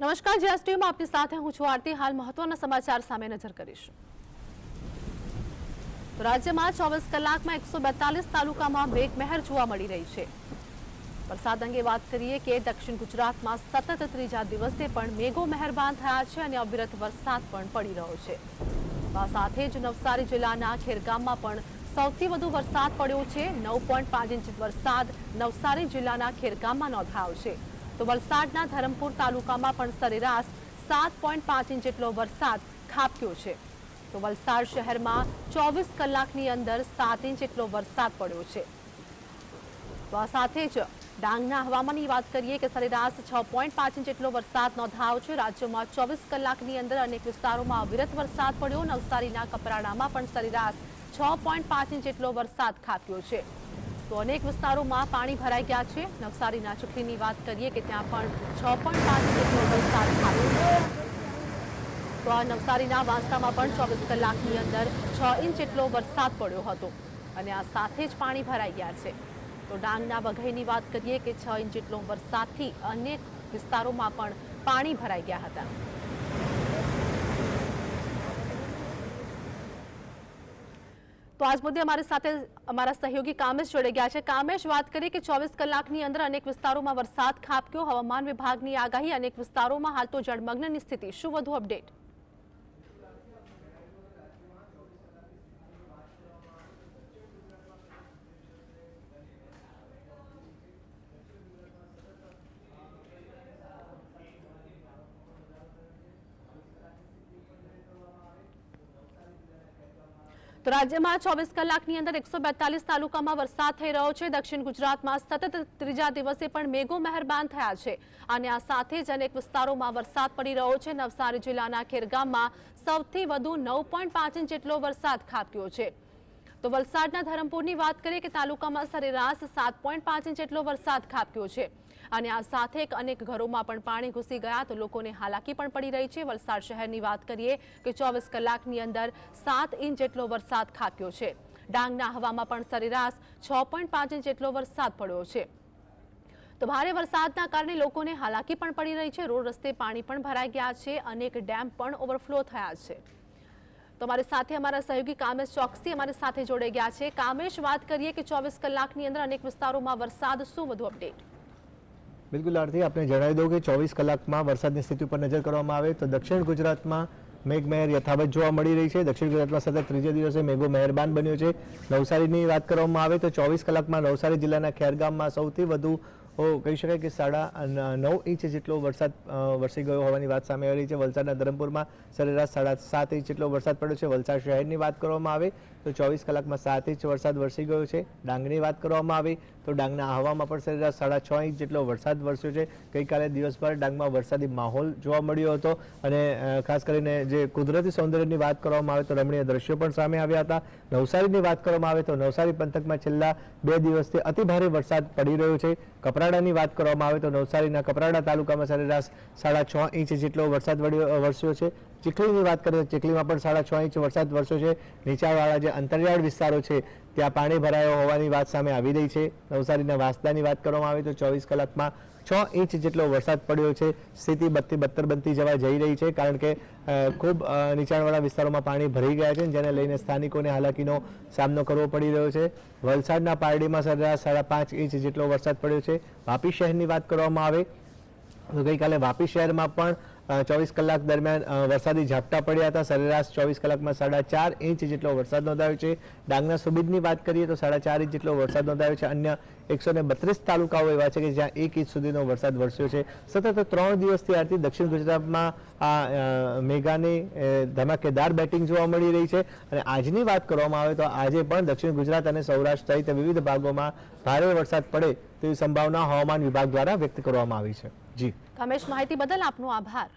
નમસ્કાર જીએસ ટીવીમાં આપની સાથે હું છું આરતી. હાલ મહત્વના સમાચાર સામે નજર કરીશું. રાજ્યમાં ચોવીસ કલાકમાં એકસો બેતાલીસ તાલુકામાં મેઘમહેર જોવા મળી રહી છે. વરસાદ અંગે વાત કરીએ કે દક્ષિણ ગુજરાતમાં સતત ત્રીજા દિવસે પણ મેઘો મહેરબાન થયા છે અને અવિરત વરસાદ પણ પડી રહ્યો છે. આ સાથે જ નવસારી જિલ્લાના ખેરગામમાં પણ સૌથી વધુ વરસાદ પડ્યો છે. નવ પોઈન્ટ પાંચ ઇંચ વરસાદ નવસારી જિલ્લાના ખેરગામમાં નોંધાયો છે. તો વલસાડના ધરમપુર તાલુકામાં પણ સરેરાશ સાત પોઈન્ટ પાંચ ઇંચ જેટલો વરસાદ ખાબક્યો છે. તો વલસાડ શહેરમાં ચોવીસ કલાકની અંદર સાત ઇંચ જેટલો વરસાદ પડ્યો છે. તો આ સાથે જ ડાંગના હવામાનની વાત કરીએ કે સરેરાશ છ પોઈન્ટ પાંચ ઇંચ જેટલો વરસાદ નોંધાયો છે. રાજ્યમાં ચોવીસ કલાકની અંદર અનેક વિસ્તારોમાં અવિરત વરસાદ પડ્યો. નવસારીના કપરાડામાં પણ સરેરાશ છ પોઈન્ટ પાંચ ઇંચ જેટલો વરસાદ ખાબક્યો છે. તો અનેક વિસ્તારોમાં પાણી ભરાઈ ગયા છે. નવસારીના ચૂંટણીની વાત કરીએ કે ત્યાં પણ છ પોઈન્ટ પાંચ જેટલો વરસાદ થયો તો આ નવસારીના વાંસદામાં પણ ચોવીસ કલાકની અંદર છ ઇંચ જેટલો વરસાદ પડ્યો હતો અને આ સાથે જ પાણી ભરાઈ ગયા છે. તો ડાંગના વઘઈની વાત કરીએ કે છ ઇંચ જેટલો વરસાદથી અનેક વિસ્તારોમાં પણ પાણી ભરાઈ ગયા હતા. તો આજ મુદ્દે અમારી સાથે અમારા સહયોગી કામેશ જોડે ગયા છે. કામેશ, વાત કરીએ કે ચોવીસ કલાકની અંદર અનેક વિસ્તારોમાં વરસાદ ખાબક્યો. હવામાન વિભાગની આગાહી અનેક વિસ્તારોમાં હાલ તો જળમગ્નની સ્થિતિ. શું વધુ અપડેટ? તો રાજ્યમાં ચોવીસ કલાકની અંદર એકસો બેતાલીસ તાલુકામાં વરસાદ થઈ રહ્યો છે. દક્ષિણ ગુજરાતમાં સતત ત્રીજા દિવસે પણ મેઘો મહેરબાન થયા છે. અને આ સાથે જ અનેક વિસ્તારોમાં વરસાદ પડી રહ્યો છે. નવસારી જિલ્લાના ખેરગામમાં સૌથી વધુ નવ ઇંચ જેટલો વરસાદ ખાબક્યો છે. તો વલસાડના ધરમપુરની વાત કરીએ કે તાલુકામાં સરેરાશ સાત ઇંચ જેટલો વરસાદ ખાબક્યો છે. અને આ સાથે અનેક ઘરોમાં પણ પાણી ઘૂસી ગયા તો લોકોને હાલાકી પણ પડી રહી છે. વલસાડ શહેરની વાત કરીએ કે ચોવીસ કલાકની અંદર સાત ઇંચ જેટલો વરસાદ ખાબક્યો છે. ડાંગના હવામાં પણ સરેરાશ છ પોઈન્ટ પાંચ ઇંચ જેટલો વરસાદ પડ્યો છે. તો ભારે વરસાદના કારણે લોકોને હાલાકી પણ પડી રહી છે. રોડ રસ્તે પાણી પણ ભરાઈ ગયા છે. અનેક ડેમ પણ ઓવરફ્લો થયા છે. તો અમારી સાથે અમારા સહયોગી કામેશ ચોકસી અમારી સાથે જોડાઈ ગયા છે. કામેશ, વાત કરીએ કે ચોવીસ કલાકની અંદર અનેક વિસ્તારોમાં વરસાદ. શું વધુ અપડેટ? બિલકુલ આરતી, આપને જણાવી દઉં કે ચોવીસ કલાકમાં વરસાદની સ્થિતિ ઉપર નજર કરવામાં આવે તો દક્ષિણ ગુજરાતમાં મેઘમહેર યથાવત જોવા મળી રહી છે. દક્ષિણ ગુજરાતમાં સતત ત્રીજે દિવસે મેઘો મહેરબાન બન્યો છે. નવસારીની વાત કરવામાં આવે તો ચોવીસ કલાકમાં નવસારી જિલ્લાના ખેરગામમાં સૌથી વધુ કહી શકાય કે સાડા નવ ઇંચ જેટલો વરસાદ વરસી ગયો હોવાની વાત સામે આવી રહી છે. વલસાડના ધરમપુરમાં સરેરાશ સાડા સાત ઇંચ જેટલો વરસાદ પડ્યો છે. વલસાડ શહેરની વાત કરવામાં આવે તો ચોવીસ કલાકમાં સાત ઇંચ વરસાદ વરસી ગયો છે. ડાંગની વાત કરવામાં આવે તો ડાંગના આહવામાં પણ સરેરાશ સાડા છ ઇંચ જેટલો વરસાદ વરસ્યો છે. ગઈકાલે દિવસભર ડાંગમાં વરસાદી માહોલ જોવા મળ્યો હતો અને ખાસ કરીને જે કુદરતી સૌંદર્યની વાત કરવામાં આવે તો રમણીય દ્રશ્યો પણ સામે આવ્યા હતા. નવસારીની વાત કરવામાં આવે તો નવસારી પંથકમાં છેલ્લા બે દિવસથી અતિભારે વરસાદ પડી રહ્યો છે. કપરાડાની વાત કરવામાં આવે તો નવસારીના કપરાડા તાલુકામાં સરેરાશ સાડા છ ઇંચ જેટલો વરસાદ વડ્યો વરસ્યો છે. ચીખલીની વાત કરીએ તો ચીખલીમાં પણ સાડા છ ઇંચ વરસાદ વરસ્યો છે. નીચાણવાળા જે અંતરિયાળ વિસ્તારો છે, ત્યાં પાણી ભરાયો હોવાની વાત સામે આવી રહી છે. નવસારીના વાંસદાની વાત કરવામાં આવે તો ચોવીસ કલાકમાં છ ઇંચ જેટલો વરસાદ પડ્યો છે. સ્થિતિ બત્તી બત્તર બનતી જવા જઈ રહી છે, કારણ કે ખૂબ નીચાણવાળા વિસ્તારોમાં પાણી ભરી ગયા છે, જેને લઈને સ્થાનિકોને હાલાકીનો સામનો કરવો પડી રહ્યો છે. વલસાડના પારડીમાં સરેરાશ સાડા પાંચ ઇંચ જેટલો વરસાદ પડ્યો છે. વાપી શહેરની વાત કરવામાં આવે તો ગઈકાલે વાપી શહેરમાં પણ ચોવીસ કલાક દરમિયાન વરસાદી ઝાપટા પડ્યા હતા. સરેરાશ ચોવીસ કલાકમાં સાડા ચાર ઇંચ જેટલો વરસાદ નોંધાયો છે. ડાંગના સુબીદની વાત કરીએ તો સાડા ચાર ઇંચ જેટલો વરસાદ નોંધાયો છે. અન્ય એકસો ને બત્રીસ તાલુકાઓ એવા છે કે જ્યાં એક ઇંચ સુધીનો વરસાદ વરસ્યો છે. સતત ત્રણ દિવસથી આરતી દક્ષિણ ગુજરાતમાં આ મેઘાની ધમાકેદાર બેટિંગ જોવા મળી રહી છે. અને આજની વાત કરવામાં આવે તો આજે પણ દક્ષિણ ગુજરાત અને સૌરાષ્ટ્ર સહિત વિવિધ ભાગોમાં ભારે વરસાદ પડે તેવી સંભાવના હવામાન વિભાગ દ્વારા વ્યક્ત કરવામાં આવી છે. જી. કમેશ, માહિતી બદલ આપનો આભાર.